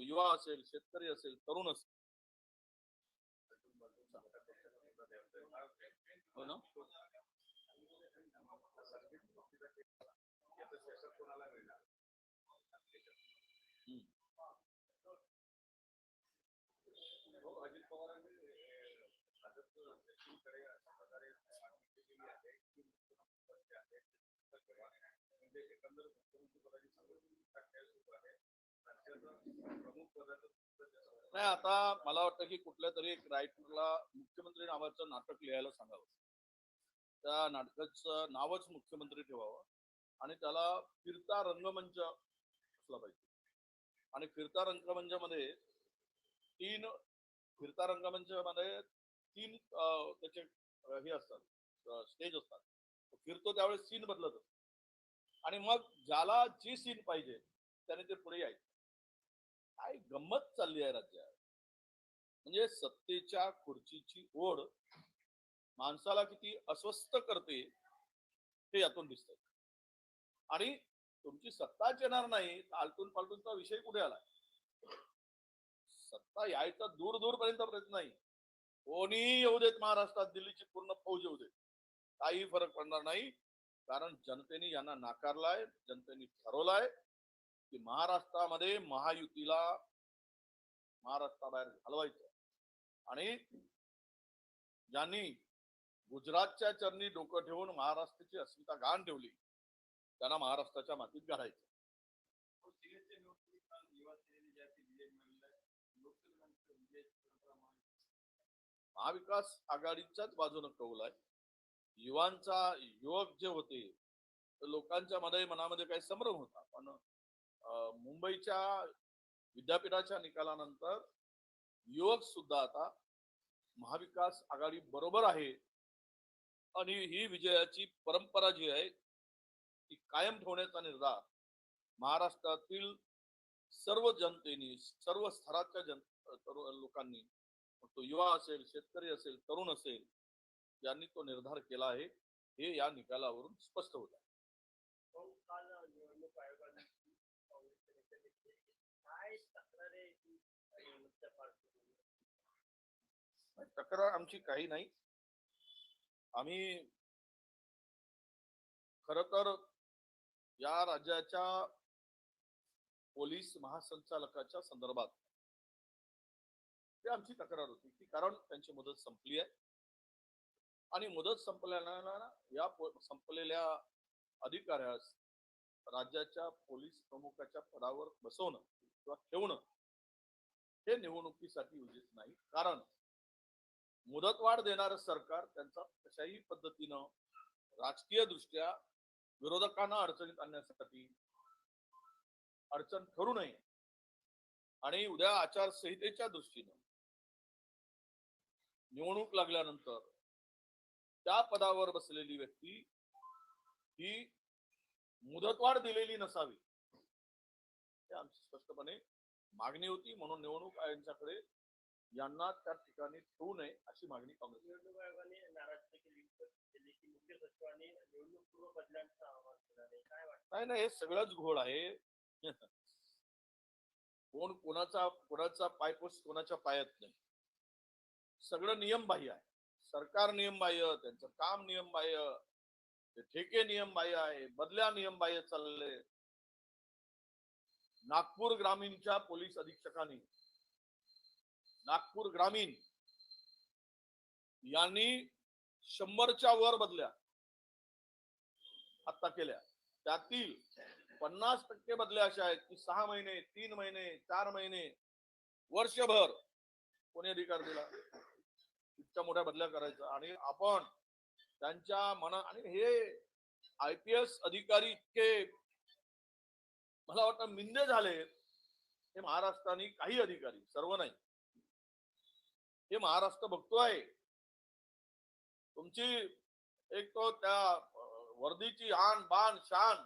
तो युवा असेल शेतकरी असेल तरुण असेल हो ना हम्म. नाही आता मला वाटतं की कुठल्या तरी एक रायटरला मुख्यमंत्री नावाचं नाटक लिहायला सांगावं. त्या नाटकाचं नावच मुख्यमंत्री ठेवावं आणि त्याला फिरता रंगमंच असला पाहिजे. आणि फिरता रंगमंचामध्ये तीन फिरता रंगमंचामध्ये तीन त्याचे हे असतात स्टेज असतात. फिरतो त्यावेळेस सीन बदलत असतो. आणि मग ज्याला जी सीन पाहिजे त्याने ते पुढे यायचं. काय गंमत चालली आहे राज्यात म्हणजे सत्तेच्या खुर्चीची ओढ माणसाला किती अस्वस्थ करते हे यातून दिसत आणि तुमची सत्ताच येणार नाही आलटून पालटूनचा विषय कुठे आला? सत्ता यायचा दूर दूर पर्यंत प्रयत्न नाही. कोणी येऊ देत महाराष्ट्रात दिल्लीची पूर्ण फौज येऊ देत. काही फरक पडणार नाही कारण जनतेने यांना नाकारलाय जनतेने ठरवलाय की महाराष्ट्रामध्ये महायुतीला महाराष्ट्राबाहेर घालवायचं. आणि ज्यांनी गुजरातच्या चरणी डोकं ठेवून महाराष्ट्राची अस्मिता गाण ठेवली त्यांना महाराष्ट्राच्या मातीत घालायचं महाविकास आघाडीच्याच बाजूनं कौल आहे युवांचा युवक जे होते लोकांच्या मध्ये मनामध्ये काही संभ्रम होता. पण मुंबईच्या विद्यापीठाच्या निकालानंतर युवक सुद्धा आता महाविकास आघाडी बरोबर आहे. आणि ही विजयाची परंपरा जी आहे ती कायम ठेवण्याचा निर्धार महाराष्ट्रातील सर्व जनतेने सर्व स्तराच्या जन लोकांनी तो युवा असेल शेतकरी असेल तरुण असेल यांनी तो निर्धार केला आहे. हे या निकालावरून स्पष्ट होत आहे. हो, भाऊ, काल निवडणूक आयोगाने काँग्रेसचे नेते देखील काय तक्रार आमची काही नाही. आम्ही खर तर या राज्याच्या पोलीस महासंचालकाच्या संदर्भात ते आमची तक्रार होती की कारण त्यांची मुदत संपली आहे. आणि मुदत संपल्यानं या संपलेल्या अधिकाऱ्यास राज्याच्या पोलीस प्रमुखाच्या पदावर बसवणं किंवा ठेवणं हे निवडणुकीसाठी उचित नाही. कारण मुदतवाढ देणारं सरकार त्यांचा कशाही पद्धतीनं राजकीय दृष्ट्या विरोधकांना अडचणीत आणण्यासाठी अडचण ठरू नये आणि उद्या आचारसंहितेच्या दृष्टीनं निवडणूक लागल्यानंतर त्या पदावर बसलेली व्यक्ती ही मुदतवाढ दिलेली नसावी. हे आमची स्पष्टपणे मागणी होती. म्हणून निवडणूक आयोगाच्याकडे यांना त्या ठिकाणी ठेवू नये अशी मागणी काँग्रेस निवडणूक आयोगाने नाराजी केली की मुख्य सचिवांनी निवडणूक पूर्व बदलांचं आवाहन केलं नाही. काय वाटतं? नाही नाही हे सगळंच घोळ आहे. कोण कोणाचा कोणाचा पायपोस कोणाच्या पायात नाही. सगळं नियमबाह्य आहे. सरकार नियमबाह्य त्यांचं काम नियमबाह्य ठेके नियमबाह्य आहे बदल्या नियमबाह्य चालले. नागपूर ग्रामीणच्या पोलीस अधीक्षकांनी नागपूर ग्रामीण यांनी शंभरच्या वर बदल्या. आता केल्या. त्यातील पन्नास टक्के बदल्या अशा आहेत की सहा महिने तीन महिने चार महिने वर्षभर कोणी अधिकार दिला? इतक्या मोठ्या बदल्या करायचा. आणि आपण त्यांच्या मना आणि हे आय पी एस अधिकारी इतके मला वाटतं मिंदे झाले हे महाराष्ट्राने काही अधिकारी सर्व नाही. हे महाराष्ट्र बघतोय तुमची एक तो त्या वर्दीची आण बाण शान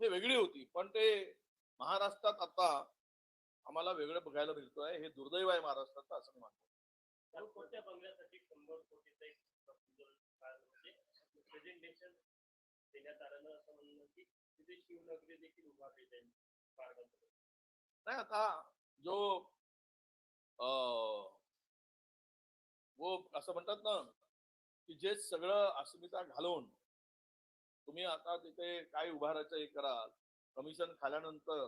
हे वेगळी होती पण ते महाराष्ट्रात आता आम्हाला वेगळं बघायला मिळतोय हे दुर्दैव आहे महाराष्ट्राचं असं मी मानतो. कोणत्या बंगल्यासाठी शंभर कोटीचा एक म्हणजे प्रेझेंटेशन देण्यात आलं असं म्हणणं की तिथे शिवनगरी देखील उभारली जाईल मार्गामध्ये नाही आता जो अं, वो असं म्हणतात ना की जे सगळं अस्मिता घालून तुम्ही आता तिथे काय उभारायचं हे कराल कमिशन खाल्यानंतर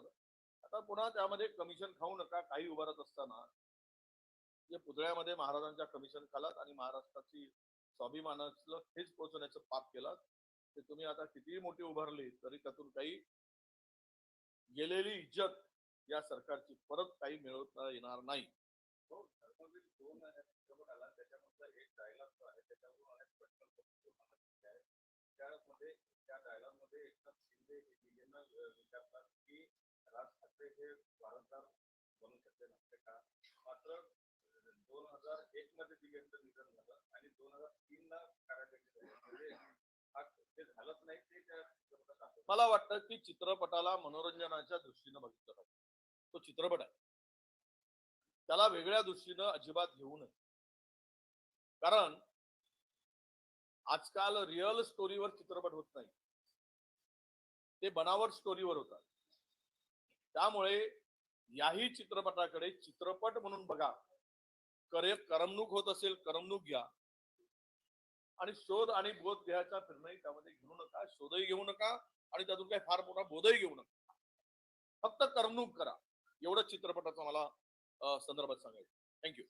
आता पुन्हा त्यामध्ये कमिशन खाऊ नका काही उभारत असताना. जे पुतळ्यामध्ये महाराजांच्या कमिशन खालात आणि महाराष्ट्राची स्वाभिमानाचं हेच पोचवण्याचं पाप केलात ते तुम्ही आता कितीही मोठी उभारली तरी त्यातून काही गेलेली इज्जत या सरकारची परत काही मिळवता येणार नाही. हो, एक आहे त्या मध्ये राज ठाकरे हे बनू शकले नसते का? मात्र दोन हजार एक मध्ये दिगंत निधन झालं आणि दोन हजार तीन ला कारागिरी म्हणजे हा ते झालंच नाही ते त्या चित्रपटात दाखवलं. मला वाटतं की चित्रपटाला मनोरंजनाच्या दृष्टीनं बघितलं पाहिजे. तो चित्रपट आहे. त्याला वेगळ्या दृष्टीनं अजिबात घेऊ नये. कारण आजकाल रिअल स्टोरीवर चित्रपट होत नाही. ते बनावट स्टोरीवर होतात. त्यामुळे याही चित्रपटाकडे चित्रपट म्हणून बघा. करे करमणूक होत असेल करमणूक घ्या. आणि शोध आणि बोध देहाचा निर्णय त्यामध्ये घेऊ नका शोधही घेऊ नका आणि त्यातून काही फार मोठा बोधही घेऊ नका. फक्त करमणूक करा. एवढंच चित्रपटाचा मला संदर्भात सांगायचं थँक्यू